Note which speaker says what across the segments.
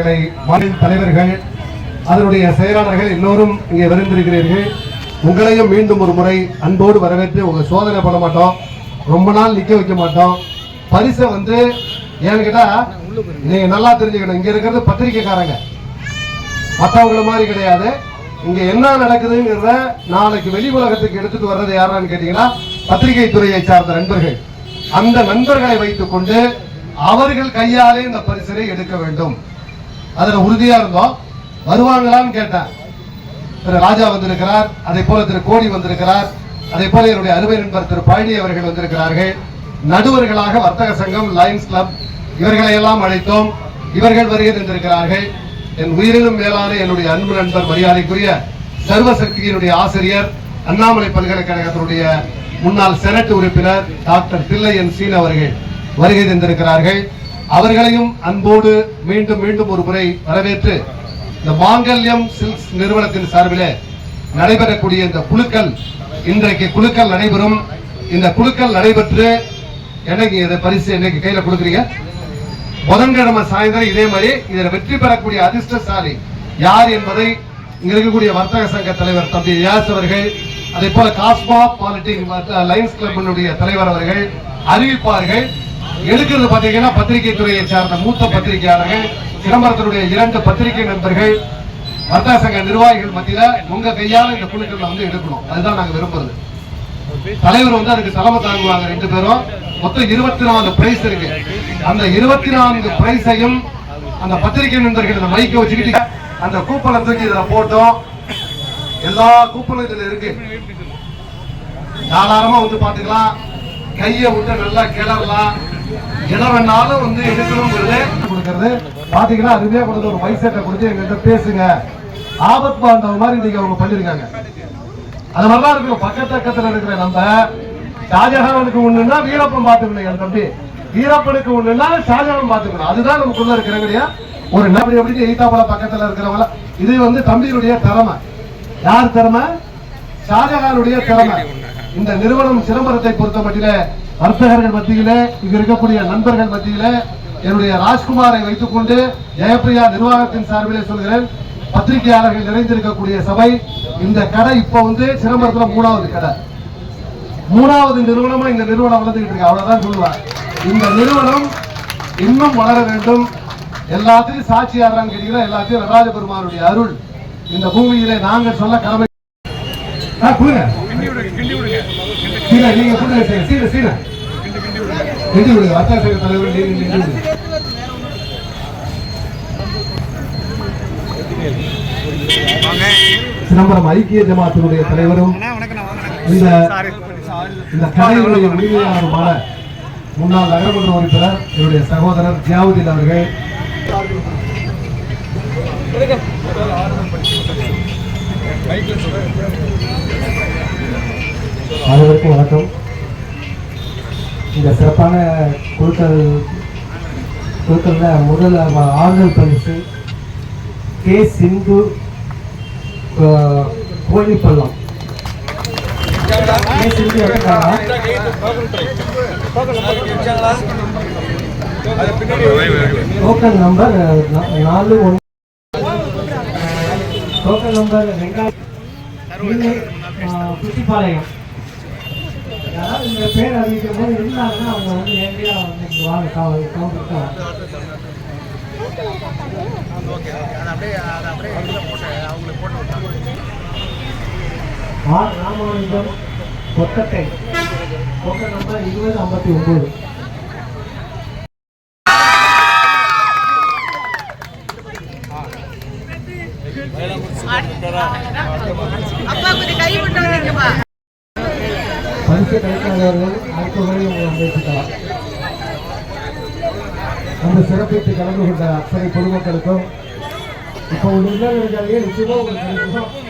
Speaker 1: மாநில தலைவர்கள் அதனுடைய செயலாளர்கள் எல்லோரும் இங்கே விருந்திருக்கிறீர்கள். உங்களையும் மீண்டும் ஒரு முறை அன்போடு வரவேற்று உங்க சோதனை பண்ண மாட்டோம். ரொம்ப நாள் நிக்க வைக்க மாட்டோம். பரிசை வந்து ஏன்னு கேட்டா நீங்க நல்லா தெரிஞ்சுக்கணும். இங்க இருக்கிறது பத்திரிக்கைக்காரங்க மற்றவங்கள மாதிரி கிடையாது. இங்க என்ன நடக்குதுங்கிறத நாளைக்கு வெளி உலகத்துக்கு எடுத்துட்டு வர்றது யாரான்னு கேட்டீங்கன்னா பத்திரிகை துறையை சார்ந்த நண்பர்கள். அந்த நண்பர்களை வைத்துக் கொண்டு அவர்கள் கையாலே இந்த பரிசனை எடுக்க வேண்டும். அதுல உறுதியா இருந்தோம். வருவாங்களான்னு கேட்டேன் திரு ராஜா வந்திருக்கிறார். அதே போல திரு கோடி வந்திருக்கிறார். அதே போல என்னுடைய அருமை நண்பர் திரு பழனி அவர்கள் வந்திருக்கிறார்கள். நடுவர்களாக வர்த்தக சங்கம் லயன்ஸ் கிளப் இவர்களை எல்லாம் அழைத்தோம். இவர்கள் வருகை தந்திருக்கிறார்கள். என் உயிரிலும் மேலான என்னுடைய அன்பு நண்பர் மரியாதைக்குரிய சர்வசக்தியினுடைய ஆசிரியர் அண்ணாமலை பல்கலைக்கழகத்தினுடைய முன்னாள் செனட் உறுப்பினர் டாக்டர் தில்லையன் சீன் அவர்கள் வருகை தந்திருக்கிறார்கள். அவர்களையும் அன்போடு மீண்டும் மீண்டும் ஒரு முறை வரவேற்று இந்த மாங்கல்யம் சில்க்ஸ் நிறுவனத்தின் சார்பில் நடைபெறக்கூடிய இந்த குழுக்கள் இன்றைக்கு குழுக்கள் நடைபெறும். இந்த குழுக்கள் நடைபெற்று என்னைக்கு இதை பரிசு என்னைக்கு கையில கொடுக்குறீங்க? புதன்கிழமை சாயந்தரம் இதே மாதிரி இதில் வெற்றி பெறக்கூடிய அதிர்ஷ்டசாலி யார் என்பதை இங்க இருக்கக்கூடிய வர்த்தக சங்க தலைவர் தம்பி ரியாஸ் அவர்கள் அதே போல காஸ்மா பாலிட்டிக் லைன்ஸ் கிளப்பினுடைய தலைவர் அவர்கள் அறிவிப்பார்கள் எடுக்கிறது பார்த்தீங்கன்னா பத்திரிகை துறையை சார்ந்த மூத்த பத்திரிகையாளர்கள் சிதம்பரத்தினுடைய இரண்டு பத்திரிகை நண்பர்கள் வர்த்தக சங்க நிர்வாகிகள் மத்தியில உங்க கையால இந்த குழுக்கள் வந்து எடுக்கணும். அதுதான் நாங்க விரும்புறது. தலைவர் வந்து அதுக்கு தலைமை தாங்குவாங்க ரெண்டு பேரும். மொத்தம் இருபத்தி நாலு பிரைஸ் இருக்கு. அந்த இருபத்தி நான்கு பிரைஸையும் அந்த பத்திரிகை நண்பர்கள் இந்த மைக்க வச்சுக்கிட்டு அந்த கூப்பனை தூக்கி இதுல போட்டோம். எல்லா கூப்பனும் இதுல இருக்கு. தாராளமா வந்து பாத்துக்கலாம் கையை விட்டு நல்லா கிளறலாம். எதை வந்து எடுக்கணுங்கிறது கொடுக்கறது. பாத்தீங்கன்னா அருமையா கொடுத்து ஒரு மைசெட்டை கொடுத்து எங்கிட்ட பேசுங்க. ஆபத் பாண்டவ மாதிரி இன்னைக்கு அவங்க பண்ணிருக்காங்க. அது நல்லா இருக்கும். பக்கத்து பக்கத்தக்கத்துல இருக்கிற நம்ம ஷாஜஹானுக்கு ஒண்ணுன்னா வீரப்பன் பாத்துக்கணும் என் தம்பி. வீரப்பனுக்கு ஒண்ணுன்னா ஷாஜஹான் பாத்துக்கணும் அதுதான் நமக்குள்ள இருக்கிறவங்க ஒரு நபடி எப்படி எய்தாப்பல பக்கத்துல இருக்கிறவங்கள. இது வந்து தம்பியினுடைய திறமை. யார் திறமை? ஷாஜஹானுடைய திறமை. இந்த நிறுவனம் சிதம்பரத்தை பொறுத்த மட்டில வர்த்தகர்கள் மத்தியில இங்க இருக்கக்கூடிய நண்பர்கள் மத்தியில என்னுடைய ராஜ்குமாரை வைத்துக் கொண்டு ஜெயப்பிரியா நிர்வாகத்தின் சார்பிலே சொல்கிறேன். பத்திரிகையாளர்கள் நிறைந்திருக்கக்கூடிய சபை இந்த கடை இப்ப வந்து சிதம்பரத்துல மூணாவது கடை. மூணாவது நிறுவனமா இந்த நிறுவனம் வளர்ந்துகிட்டு இருக்கு. அவ்வளவுதான் சொல்லுவார் இந்த நிறுவனம் இன்னும் வளர வேண்டும். எல்லாத்தையும் சாட்சி கேட்டீங்கன்னா எல்லாத்தையும் நடராஜ பெருமானுடைய அருள். இந்த பூமியிலே நாங்கள் சொல்ல கடமை ஆ, கொடுங்க. சீனா, நீங்க கொடுங்க சீனா, சீனா, சீனா. கிண்டி விடுங்க வர்த்தக சங்க தலைவர் நீங்க கிண்டி விடுங்க சிதம்பரம் ஐக்கிய ஜமாத்தினுடைய தலைவரும் இந்த இந்த கடையினுடைய உரிமையாளருமான முன்னாள் நகரமன்ற உறுப்பினர் என்னுடைய சகோதரர் ஜியாவுதீன் அவர்கள் அனைவருக்கும் வணக்கம். இந்த சிறப்பான குழுக்கள் குழுக்களில் முதல் ஆறுதல் பரிசு K Sindhu Kozhipallam. K Sindhu token number நாலு ஒன்று. டோக்கன் நம்பர் ரெண்டாயிரம். குட்டிப்பாளையம் யாராவது இந்த பேர் அறிவிக்கும் போது இருந்தாங்கன்னா அவங்க வந்து நேரடியாக வந்து இங்க வாங்க கவு- கவுண்டருக்கு R Ramanujam Kothattai token number இருபது ஐம்பத்தி ஒன்பது
Speaker 2: அப்பா கொஞ்சம் கை விட்டு வந்தீங்கப்பா
Speaker 1: பரிசு கலைஞர்கள் அடுத்த முறை உங்களை அந்த சிறப்பித்து கலந்து கொண்ட அத்தனை பொதுமக்களுக்கும் இப்போ ஒரு நிமிடம் இருக்காங்க உங்களுக்கு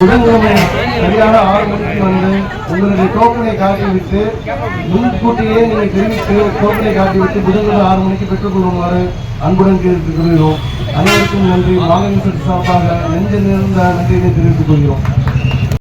Speaker 1: புதன்கிழமை சரியான ஆறு மணிக்கு வந்து உங்களுடைய டோக்கனை காட்டிவிட்டு முன்கூட்டியே நீங்கள் தெரிவித்து டோக்கனை காட்டிவிட்டு புதன்கிழமை ஆறு மணிக்கு பெற்றுக் கொள்ளுமாறு அன்புடன் கேட்டுக் கொள்கிறோம் அனைவருக்கும் நன்றி. மாநில சார்பாக நெஞ்ச நிறைந்த நன்றியை தெரிவித்துக் கொள்கிறோம்.